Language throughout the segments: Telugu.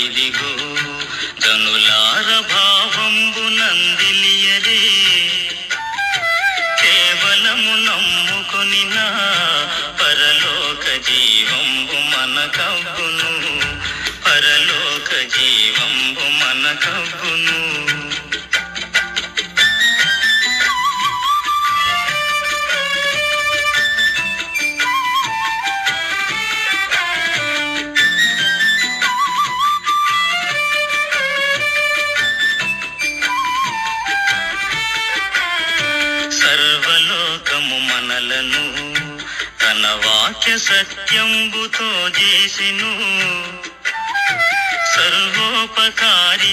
ఇదిగో ధనులార భావంబు నందిలియరే కేవలము నమ్ముకొని నా చేసెను. సర్వోపకారి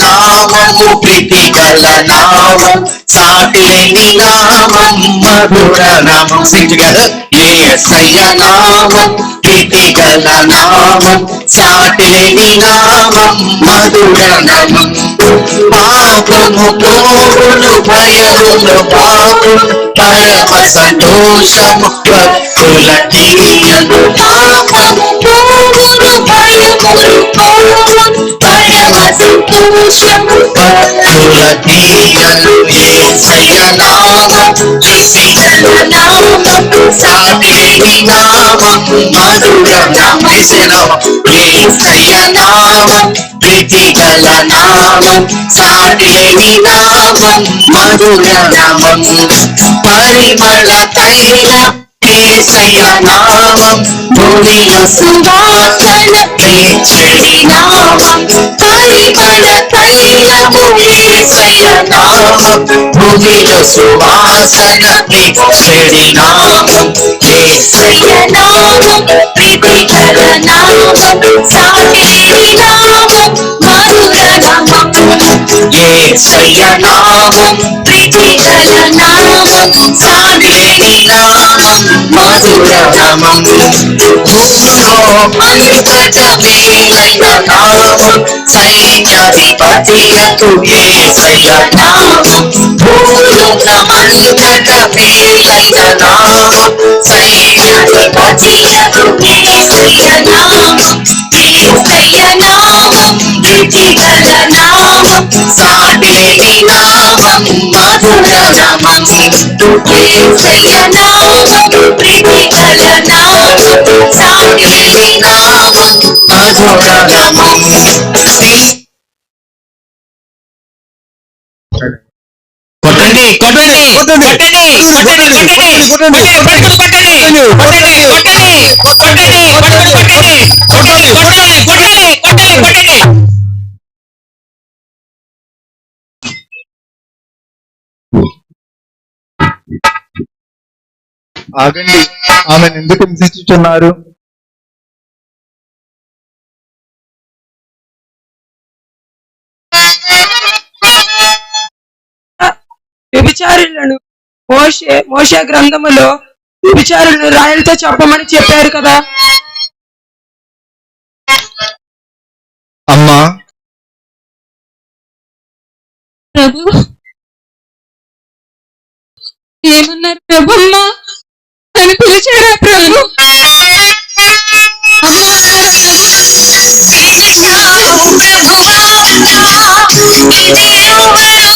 నామము ప్రీతి గల నామం సాటిలేని నామం మధుర నామం. సింగ్ టుగెదర్ ఏసయ్య నామం ప్రీతి గల నామం సాటిలేని నామం మధుర నామం పాపము పోగులు భయములు పాపు పరమ సంతోషము భక్తుల తీయను పాపము పోవును భయములు పోవు పరమ సంతోషము భక్తుల తీయను ఏసయ్య నామం నామము సాటిలేని నామం మధుర నామం ఏసయ్య నామం ఏసయ్య నామం. ప్రీతి గల నామం సాటిలేని నామం మధుర నామం పరిమళ తైల. ஏசையா நாமம் துணிய சுவாசன பேச்சடி நாமம் பரிமள தைலமும் ஏசைய நாமம் துணிய சுவாசன பேச்சடி நாமம் ஏசைய நாமம் பிரதிகர நாமம் சாகேரி நாமம் மதுர நாமம் ఏసయ్య నామం ప్రీతి నామం సాటిలేని నామం మధుర నామం భూమిలో అంతట మేలైన నామం సైన్యాధిపతియకు ఏసయ్య నామం భూమిలో అంతట మేలైన నామం సైన్యాధిపతియకు ఏసయ్య నామం ఏసయ్య నామం ప్రీతి గల నామం సాటిలేని నామం మధుర నామం ఏసయ్య నామం ప్రీతి గల నామం సాటిలేని నామం మధుర నామం కొట్టండి కొట్టండి కొట్టండి కొట్టండి కొట్టండి కొట్టండి కొట్టండి కొట్టండి కొట్టండి కొట్టండి కొట్టండి కొట్టండి కొట్టండి ఆగండి. ఆమెను ఎందుకు హింసించుచున్నారు వ్యభిచారులను మోషే మోషే గ్రంథములో వ్యభిచారులను రాయలతో చెప్పమని చెప్పారు కదా. అమ్మా. ప్రభు ఏమన్నారు ప్రభు అమ్మా అని పిలిచారా ప్రభు తప్పు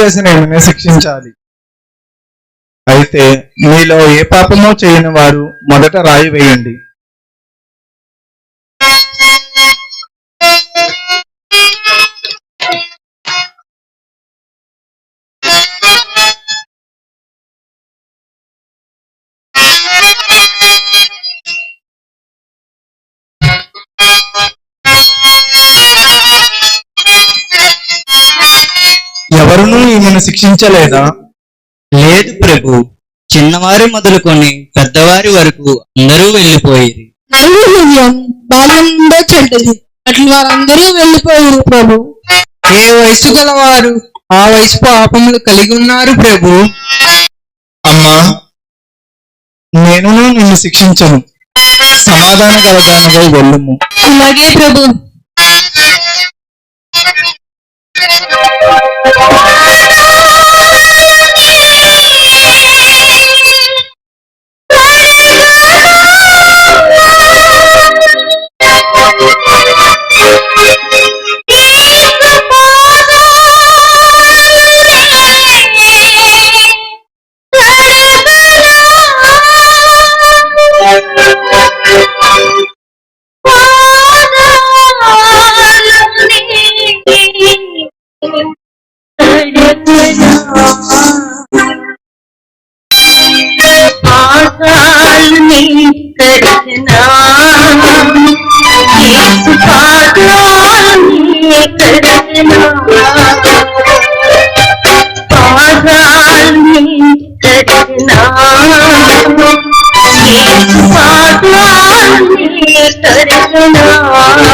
చేసిన ఈమెను శిక్షించాలి. అయితే మీలో ఏ పాపమో చేయని వారు మొదట రాయి వేయండి. ఈమెను శిక్షించలేదా? లేదు ప్రభు. చిన్నవారి మొదలుకొని పెద్దవారి వరకు అందరూ వెళ్ళిపోయేది. చెడ్డది అట్లా వారందరూ వెళ్ళిపోయారు ప్రభు. ఏ వయసు గలవారు? ఆ వయసు పాపములు కలిగి ఉన్నారు ప్రభు. అమ్మా నేను నిన్ను శిక్షించను. సమాధాన కలదానిగా వెళ్ళుము. అలాగే ప్రభు. కన్నీటితో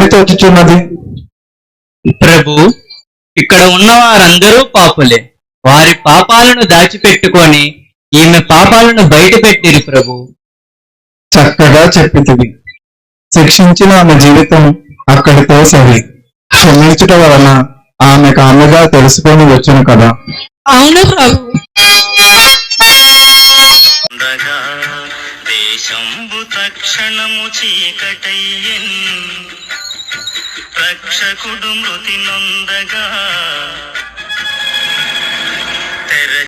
మీకేమి తోచుచున్నది ప్రభు ఇక్కడ ఉన్న వారందరూ పాపులే. వారి పాపాలను దాచిపెట్టుకొని ఈమె పాపాలను బయట పెట్టిరి ప్రభు. చక్కగా చెప్పితివి. శిక్షించిన ఆమె జీవితం అక్కడితో సరి. క్షమించుట వలన ఆమెకు ఆమెగా తెలుసుకొని వచ్చును కదా. అవును ప్రభు. దేశంబు తక్షణము చీకటయ్యన్. రక్షకుడు మృతి నొందగా